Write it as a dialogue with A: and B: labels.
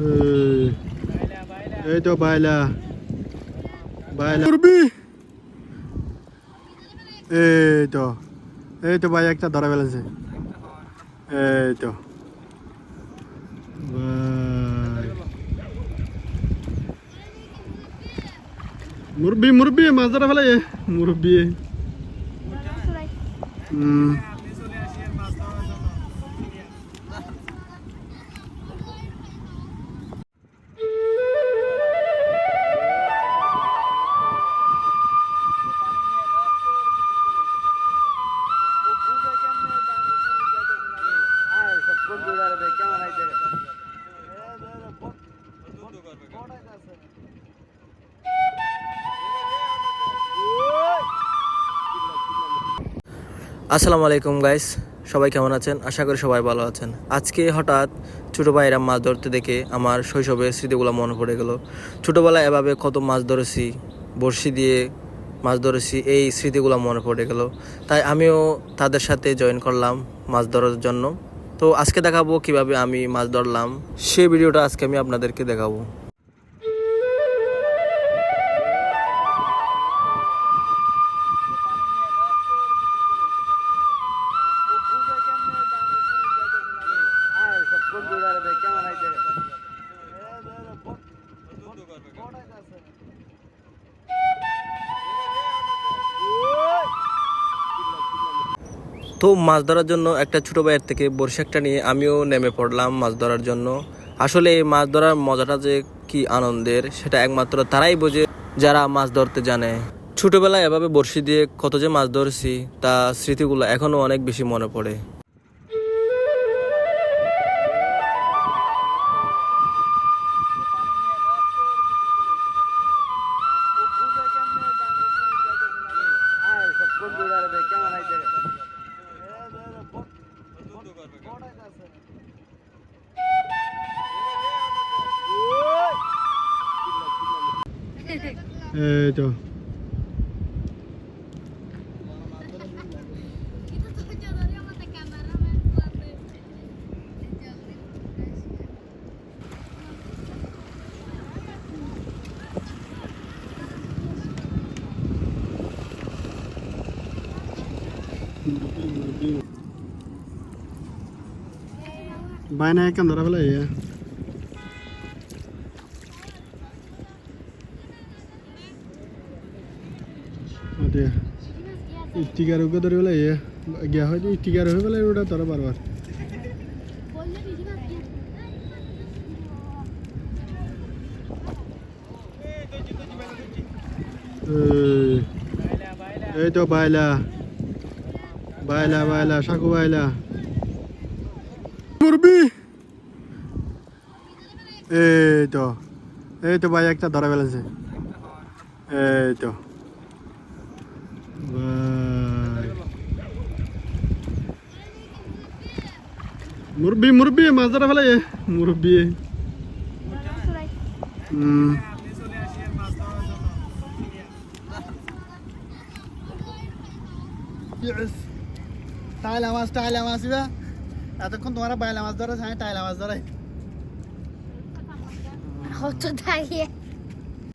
A: এই, এই তো বাইলা। বাইলা। মুরবি এই তো। এই তো ভাই একটা ধরা ফেলেছে। এই তো। ভাই। মুরবি মুরবি মাছ ধরা ফেলে মুরবি হুম
B: আসসালামু আলাইকুম গাইস সবাই কেমন আছেন? আশা করি সবাই ভালো আছেন। আজকে হঠাৎ ছোটো ভাইরা মাছ ধরতে দেখে আমার শৈশবের স্মৃতিগুলো মনে পড়ে গেল। ছোটোবেলায় এভাবে কত মাছ ধরেছি, বড়শি দিয়ে মাছ ধরেছি, এই স্মৃতিগুলো মনে পড়ে গেল। তাই আমিও তাদের সাথে জয়েন করলাম মাছ ধরার জন্য। তো আজকে দেখাবো কীভাবে আমি মাছ ধরলাম। সেই ভিডিওটা আজকে আমি আপনাদেরকে দেখাবো। তো মাছ ধরার জন্য একটা ছোটো ভাইয়ের থেকে বর্ষাকটা একটা নিয়ে আমিও নেমে পড়লাম মাছ ধরার জন্য। আসলে এই মাছ ধরার মজাটা যে কি আনন্দের, সেটা একমাত্র তারাই বোঝে যারা মাছ ধরতে জানে। ছোটবেলায় এভাবে বড়শি দিয়ে কত যে মাছ ধরছি, তা স্মৃতিগুলো এখনও অনেক বেশি মনে পড়ে।
A: এই তো বাইনা একদম ধরা ফেলে ওটা ইটিকার উগে ধরে ইয়া গিয়া হয়তো ইটিকার হয়ে ফেলে ওটা ধরা বারবার। এই, তো বাইলা। বাইলা বাইলা সাকু বাইলা। মুরবি এই তো এই তো ভাই একটা ধরা ফেলেছে। এই তো ভাই মুরবি মুরবি মাছ ধরা ফেলে মুরবি হুম
C: টাইলা মাছ টাইলা মাছ ইবা এতক্ষণ তোমার বাইলা মাছ ধরে হ্যাঁ টাইলা মাছ ধরে
D: কত দাঁড়িয়ে